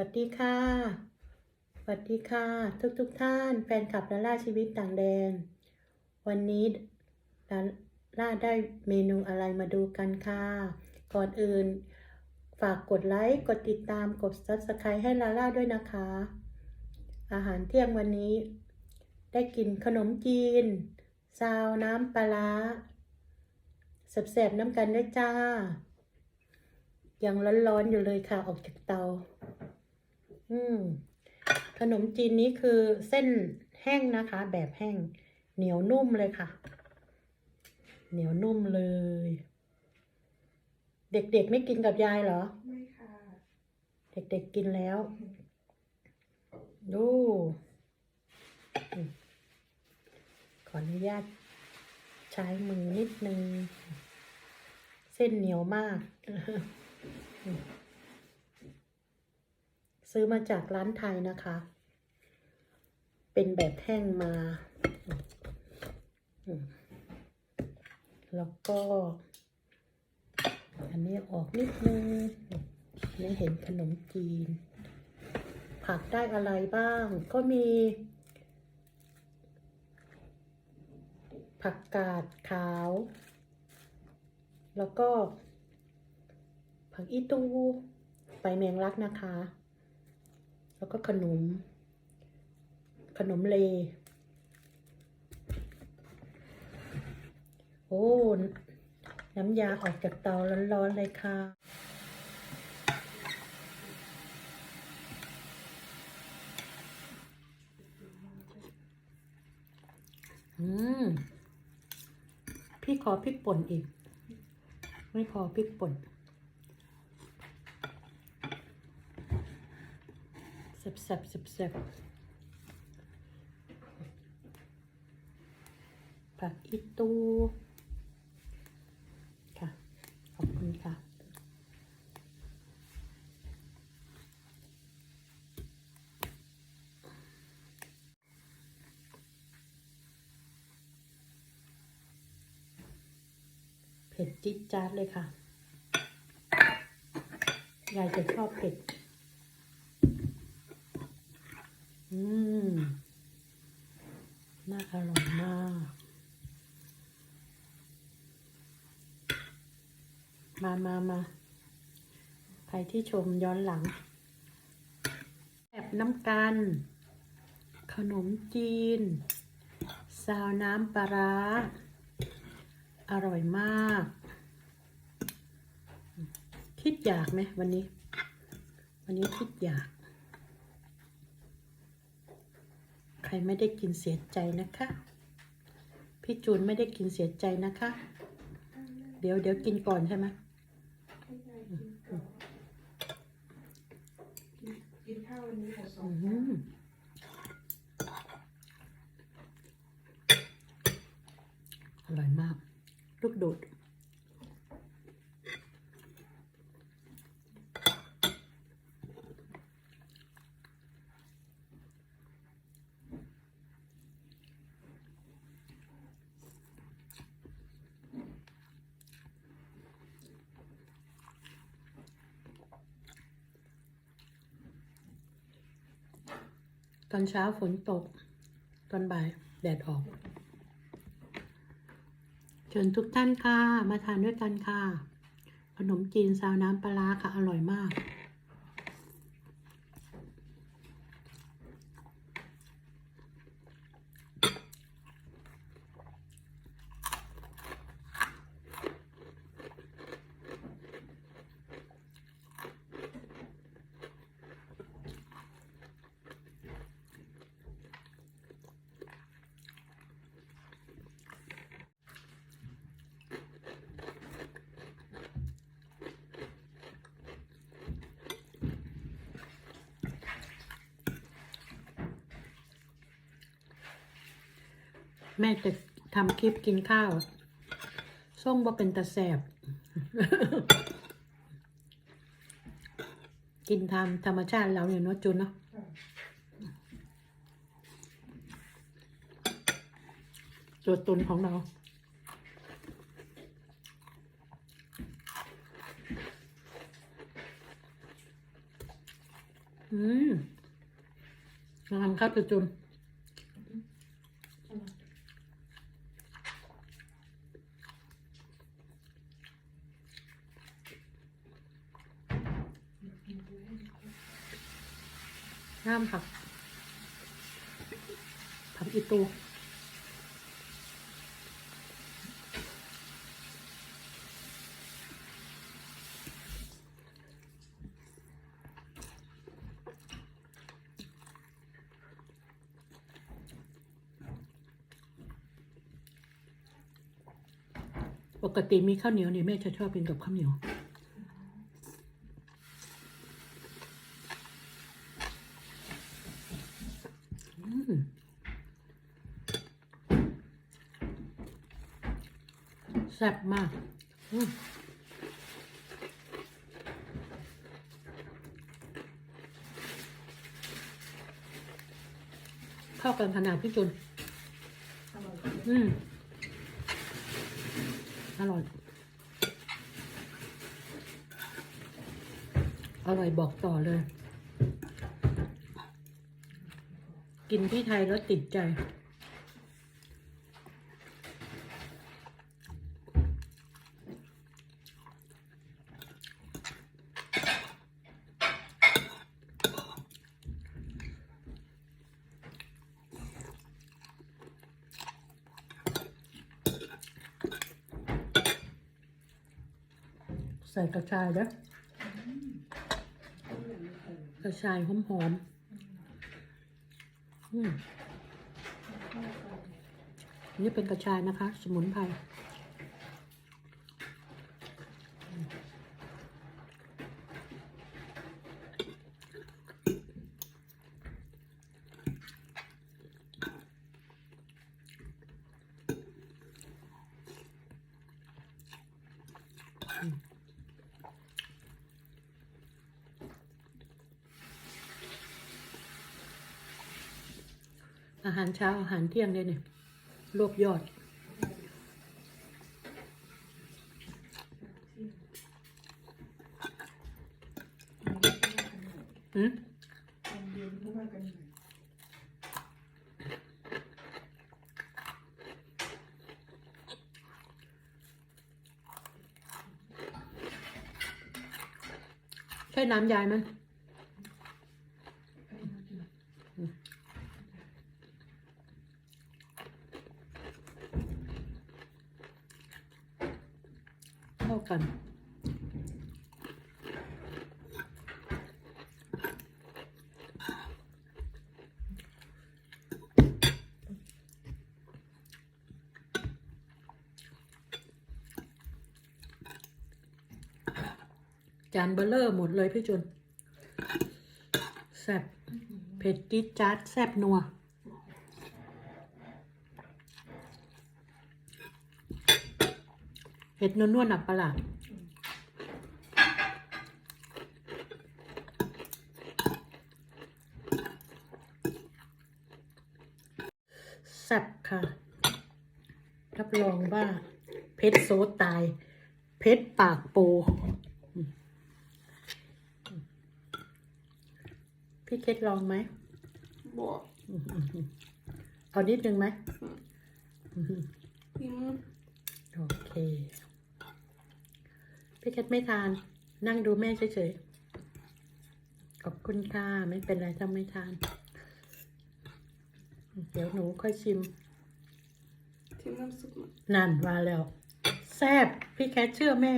วัสดีค่ะ สวัสดีค่ะ ทุกทุกท่านแฟนคลับดาราชีวิตต่างแดน วันนี้ดาราได้เมนูอะไรมาดูกันค่ะ ก่อนอื่น ฝากกดไลค์ กดติดตาม กด subscribe ให้ลาล่าด้วยนะคะ อาหารเที่ยงวันนี้ ได้กินขนมจีน ซาวน้ำปลาร้าแสบๆน้ำกันด้วยจ้า ยังร้อนๆอยู่เลยค่ะออกจากเตา อืม ขนมจีนนี้คือเส้นแห้งนะคะ แบบแห้ง เหนียวนุ่มเลยค่ะ เหนียวนุ่มเลย เด็กๆไม่กินกับยายเหรอ ไม่ค่ะ เด็กๆกินแล้ว ดูอืมขออนุญาตใช้มือนิดนึง เส้นเหนียวมาก ซื้อมาจากร้านไทยนะคะ เป็นแบบแห้งมา แล้วก็ อันนี้ออกนิดนึงไม่เห็นขนมจีน ผักได้อะไรบ้าง ก็มี ผักกาดขาว แล้วก็ผักอีตูใบแมงลักนะคะ แล้วก็ขนม ขนมเล โอ้ น้ำยาออกจากเตาร้อนๆเลยค่ะอืม พี่ขอพริกป่นอีก ไม่พอพริกป่น ซ่บแซ่บแซ่บแซ่บผักอีตูค่ะ ขอบคุณค่ะเผ็ดจิ๊ดจ๊าดเลยค่ะ ยายจะชอบเผ็ด อืม น่าอร่อยมาก มามามาใครที่ชมย้อนหลัง แบบน้ำกัน ขนมจีน ซาวน้ำปลาร้า อร่อยมาก คิดอยากไหมวันนี้ วันนี้คิดอยาก ใครไม่ได้กินเสียใจนะคะ พี่จูนไม่ได้กินเสียใจนะคะ เดี๋ยวเดี๋ยวกินก่อนใช่ไหมให้ยายกินก่อนกินกินข้าววันนี้ค่ะสองอืจานมอร่อยมาก ลูกโดด ตอนเช้าฝนตก ตอนบ่ายแดดออก เชิญทุกท่านค่ะ มาทานด้วยกันค่ะ ขนมจีนซาวน้ำปลาค่ะ อร่อยมาก แม่จะทำคลิปกินข้าวส้มว่าเป็นตาแสบ กินทำธรรมชาติเราเนี่ยเนาะจุนเนาะตัวตนของเราอืมลองทำข้าวจุจุน น้ำผักผักอีตูปกติมีข้าวเหนียวเนี่ยแม่จะชอบกินกับข้าวเหนียว อืม แซ่บมากอืมเข้ากันขนาดพี่จุนอร่อยอืมอร่อย อร่อยบอกต่อเลย กินที่ไทยแล้วติดใจ ส่กระชายนะกระชายหอมหอืมนี่เป็นกระชายนะคะ สมุนไพร อาหารเช้า อาหารเที่ยงเลยเนี่ยรวบยอด อืมตอนเย็นก็ว่ากันหน่อยใช่น้ำยายมั้ยเข้า กันจานเบลเลอร์หมดเลยพี่จุนแซ่บเผ็ดจี๊ดจ๊าดแซ่บนัว เผ็ดนวลๆหนักประหลาดแซ่บค่ะ รับรองว่า เพชรโซตาย เพชรปากโป พี่เคสลองไหมบอกเอานิดนึงไหมพิมโอเค พี่เคสไม่ทาน นั่งดูแม่เฉยๆ ขอบคุณค่ะ ไม่เป็นไรถ้าไม่ทาน เดี๋ยวหนูค่อยชิมทิมน้ำซุปมานั่นมาแล้ว แซบพี่แคทเชื่อแม่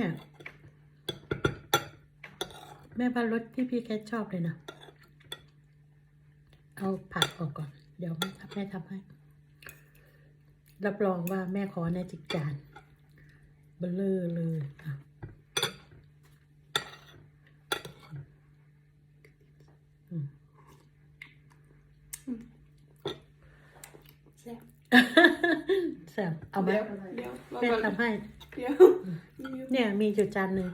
แม่ว่ารสที่พี่แคทชอบเลยนะ เอาผักออกก่อน เดี๋ยวแม่ทำแม่ทำให้ รับรองว่าแม่ขอในจิกจานเบลเลอร์เลยอะ อืม แซ่บ แซบ เอาไหมเดี๋ยวแม่ทำให้ เดี๋ยวเนี่ยมีอยู่จานหนึ่ง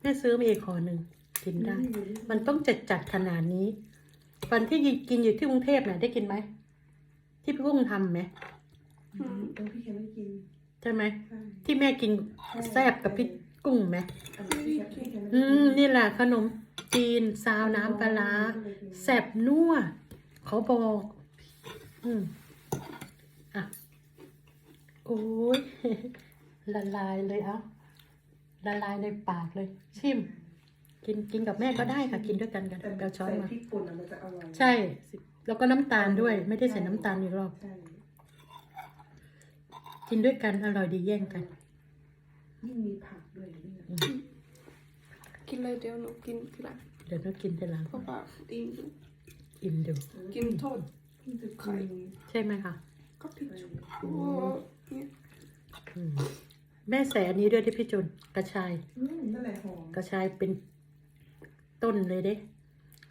แม่ซื้อมาอีกขอหนึ่งกินได้ มันต้องจัดจัดๆขนาดนี้วันที่กินอยู่ที่กรุงเทพน่ะได้กินไหมที่พี่กุ้งทำไหมอืมเดี๋ยวพี่แกไม่กินใช่ไหมใช่ที่แม่กินแซ่บกับพี่กุ้งไหมอันนี้พี่แกพี่แกไม่อืกินมนี่แหละขนมจีนซาวน้ำปลาร้าแซ่บนัวเขาบอก อืมอะ โอ้ยละลายเลยเอ้าละลายในปากเลย ชิม กินกินกับแม่ก็ได้ค่ะ กินด้วยกันกันแต่เอาช้อนใส่มาพริกป่นอะมันจะอร่อยใช่สิแล้วก็น้ำตาลด้วย ไม่ได้ใส่น้ำตาลอีกรอบ ใช่กินด้วยกันอร่อยดีแย่งกัน ยิ่งมีผักด้วยนี่นะกินเลยเดี๋ยวหนูกินทีหลังเดี๋ยวเรากินทีหลังเพราะว่าดีอยู่กินดูกินโทษยิ่งจะกินใช่ไหมคะก็ผิดโอ้เนี่ย อืมแม่ใส่อันนี้ด้วยที่พี่จุนกระชาย อืมนั่นแหละหอมกระชายเป็นต้นเลยเด้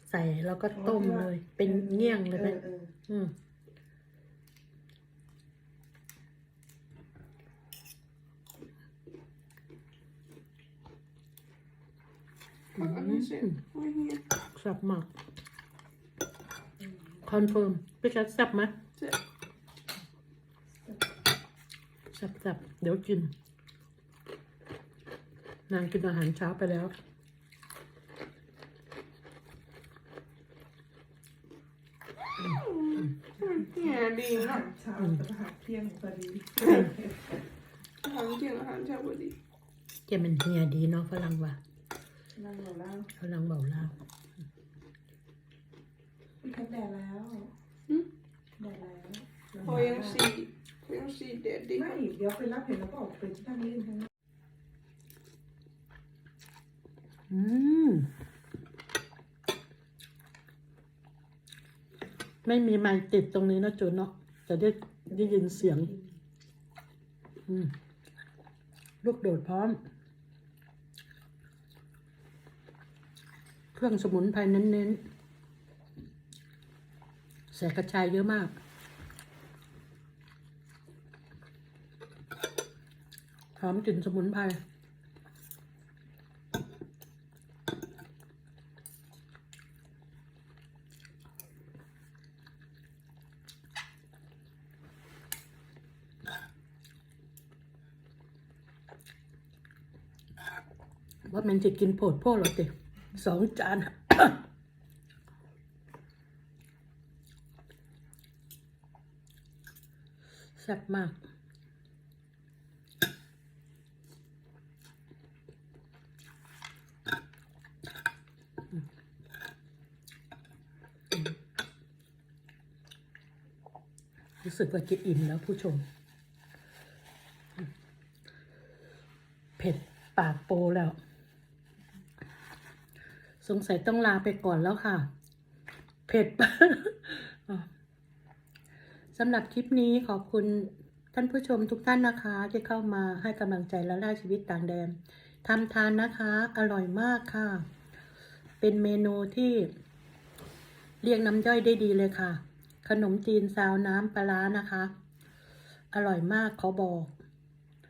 ใส่แล้วก็ต้มเลย เป็นเงี้ยงเลยไหมอออออืมผักอันนี้เสร็จไว้เนี่ยแซ่บมากคอนเฟิร์มพี่ชัดแซ่บไหมเสร็จแซ่บแซ่บเดี๋ยวกิน นางกินอาหารเช้าไปแล้ว เนี่ยดีอาเนาะหารเช้ากับอาหารเที่ยงพอดีอาหารเที่ยงอาหารเช้าพอดีเจะเป็นเฮียดีเนาะฝรั่งว่ะนั่งเราเล่าฝรั่งเบาเล่าพี่แคทแดดแล้วแดดแล้วพอยังสี องสีเด็ดดีไม่เดี๋ยวไปรับเห็นแล้วก็ออกไปที่นั่งเล่นทั้งนั้นอืม ไม่มีไม้ติดตรงนี้นะจูนเนาะจะได้ได้ยินเสียง อืม ลูกโดดพร้อม เครื่องสมุนไพรเน้นๆใส่กระชายเยอะมาก หอมกลิ่นสมุนไพรว่ามันจะกินโผดพ่อหรอเด็สองจานแซ่บมาก สึกว่าจะอิ่มแล้วผู้ชม เผ็ดปากโปแล้ว สงสัยต้องลาไปก่อนแล้วค่ะ เผ็ดสำหรับคลิปนี้ขอบคุณท่านผู้ชมทุกท่านนะคะ ที่เข้ามาให้กำลังใจและล่าชีวิตต่างแดนทำทานนะคะ อร่อยมากค่ะ เป็นเมนูที่เรียกน้ำย่อยได้ดีเลยค่ะ ขนมจีนซาวน้ำปลาร้านะคะ อร่อยมากเขาบอก